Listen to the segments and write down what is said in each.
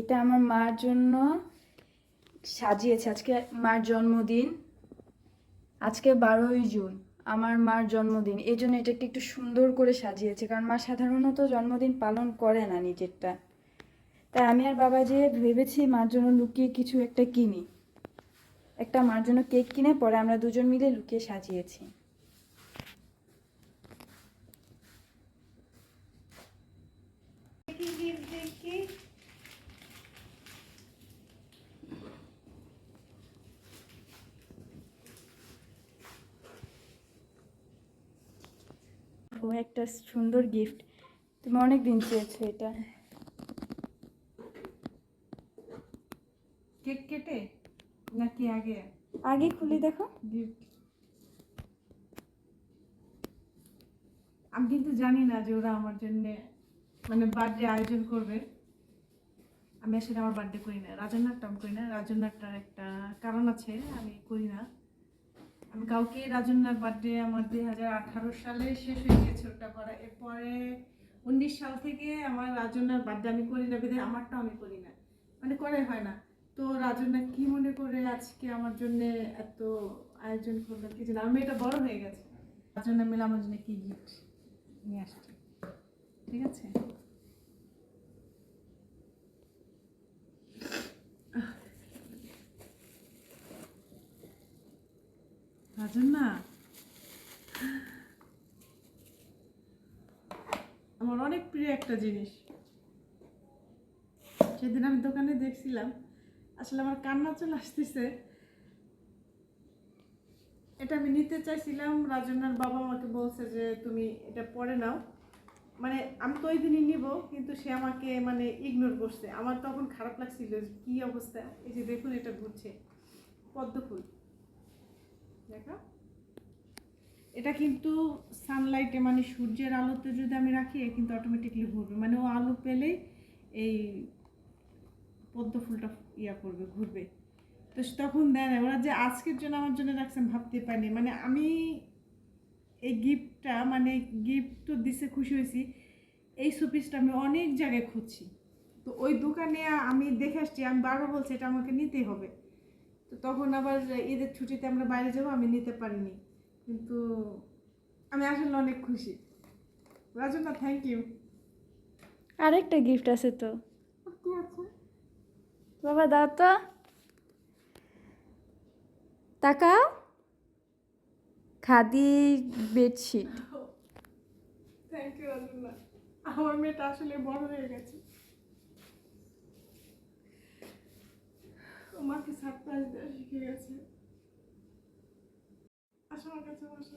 এটা আমার মার জন্য সাজিয়েছে। আজকে মার জন্মদিন। আজকে বারোই জুন, আমার মার জন্মদিন। এই জন্য এটাকে একটু সুন্দর করে সাজিয়েছে, কারণ মা সাধারণত জন্মদিন পালন করে না নিজেরটা। তাই আমি আর বাবা যে ভেবেছি মার জন্য লুকিয়ে কিছু একটা কিনি। একটা মার জন্য কেক কিনে পরে আমরা দুজন মিলে লুকিয়ে সাজিয়েছি। দেখি দেখি একটা সুন্দর গিফট তুমি অনেক দিন চেয়েছো এটা। কেক কেটে নাকি আগে? আগে খুলে দেখো। গিফট আমি কিন্তু জানি না যে ওরা আমার জন্য মানে বার্থডে আয়োজন করবে। আমি আসলে আমার বার্থডে করি না। রাজন্যারটা আমি করি না। রাজন্যারটার একটা কারণ আছে আমি করি না। আমি কাউকে রাজন্যার বার্থডে আমার দুই হাজার আঠারো সালে শেষ হয়ে গিয়েছে ওটা করা। এরপরে উনিশ সাল থেকে আমার রাজন্যার বার্থডে আমি করি না, বিধায় আমারটা আমি করি না। মানে করে হয় না। তো রাজন্যা কি মনে করে আজকে আমার জন্য এত আয়োজন করল কি জানি, আমি এটা বড় হয়ে গেছে। রাজন্যা মিলে আমার জন্য কি গিফট নিয়ে আসছে। ঠিক আছে? রাজন্যা আমার অনেক প্রিয় একটা জিনিস। সেদিন আমি দোকানে দেখছিলাম, আসলে আমার কান্না চলে আসতেছে। এটা আমি নিতে চাইছিলাম রাজনার বাবা আমাকে বলছে যে তুমি এটা পরে নাও। মানে আমি তো ওই দিনই নিব, কিন্তু সে আমাকে মানে ইগনোর করছে। আমার তখন খারাপ লাগছিল কি অবস্থা? এই যে দেখুন, এটা ঘুরছে। পদ্ম ফুল। এটা কিন্তু সানলাইটে মানে সূর্যের আলোতে যদি আমি রাখি কিন্তু অটোমেটিকলি ঘুরবে। মানে ও আলো পেলেই এই পদ্ম ফুলটা ইয়া করবে, ঘুরবে। তো তখন দেয় না ওরা যে আজকের জন্য আমার জন্য রাখছেন ভাবতে পারিনি। মানে আমি এই গিফটটা মানে গিফট তো দিছে, খুশি হয়েছি। এই শোপিসটা আমি অনেক জায়গায় খুঁজছি। তো ওই দোকানে আমি দেখে আসছি, আমি বারবার বলছি, এটা আমাকে নিতেই হবে। তো তখন আবার ঈদের ছুটিতে আমরা বাইরে যাব আমি নিতে পারিনি। কিন্তু আমি আসলে অনেক খুশি। রাজনা থ্যাংক ইউ আরেকটা গিফট আছে তো। বাবা দাও তো। তাকাও। Khadi bedsheet thank you Rajna. আমার মেয়েটা আসলে বড় হয়ে গেছে। ও মাকে সারপ্রাইজ দেওয়া শিখে গেছে। আসো আমার কাছে বসো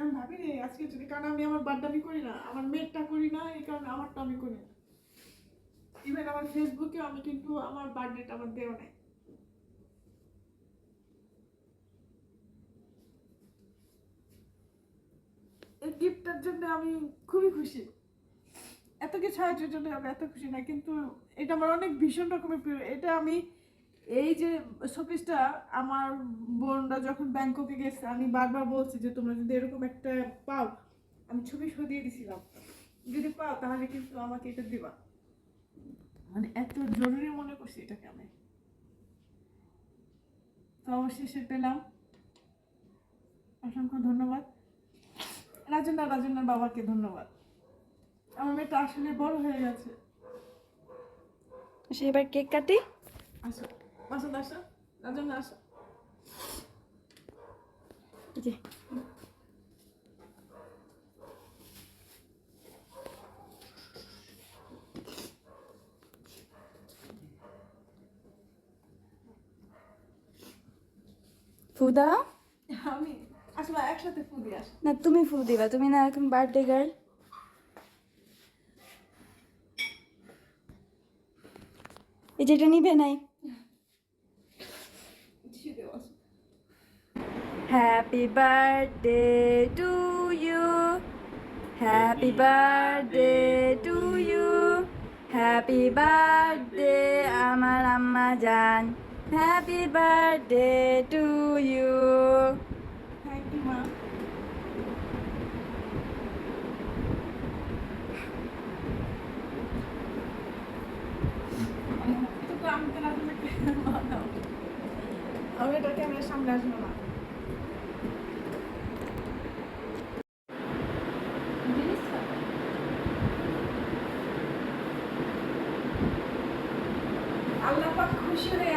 আমি ভাবি ভাবিনি আজকে যদি, কারণ আমি আমার বার্থডে করি না, আমার মেয়েরটা করি না, এই কারণে আমারটা আমি করি না। ইভেন আমার ফেসবুকে আমি কিন্তু আমার বার্থডেটা আমার দেওয়া নাই। এই গিফটটার জন্য আমি খুবই খুশি। এত কিছু আয়োজনের জন্য আমি এত খুশি না, কিন্তু এটা আমার অনেক ভীষণ রকমের প্রিয়। এটা আমি এই যে শোপিসটা আমার বোনরা যখন ব্যাংককে গেছে, আমি বারবার বলছি যে, তোমরা যদি এরকম একটা পাও, আমি ছবি সরিয়ে দিছিলাম। যদি পাও, তাহলে কিন্তু আমাকে এটা দিবা। মানে এত জরুরি মনে করছি এটাকে আমি। তো অবশেষে পেলাম। অসংখ্য ধন্যবাদ। রাজনা রাজনার বাবাকে ধন্যবাদ। আমার মেয়েটা আসলে বড় হয়ে গেছে। সে এবার কেক কাটি? আসো আসো আসো রাজনা আসো। এই যে। ফু দাও। আমি আসলে একসাথে ফু দিয়ে আসো। না তুমি ফু দিবা তুমি না এখন বার্থডে গার্ল এই যেটা নিবে নাই। Happy birthday to you happy birthday to you happy birthday আমার আম্মা জান happy birthday to you thank you মা এটা ক্যামেরার সামনে আসবে না।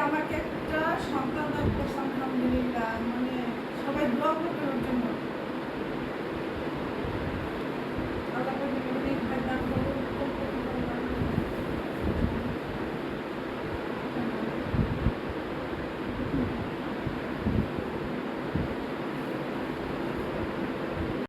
আমাকে একটা সন্তান দান করছে আলহামদুলিল্লাহ মানে সবাই দোয়া জন্য।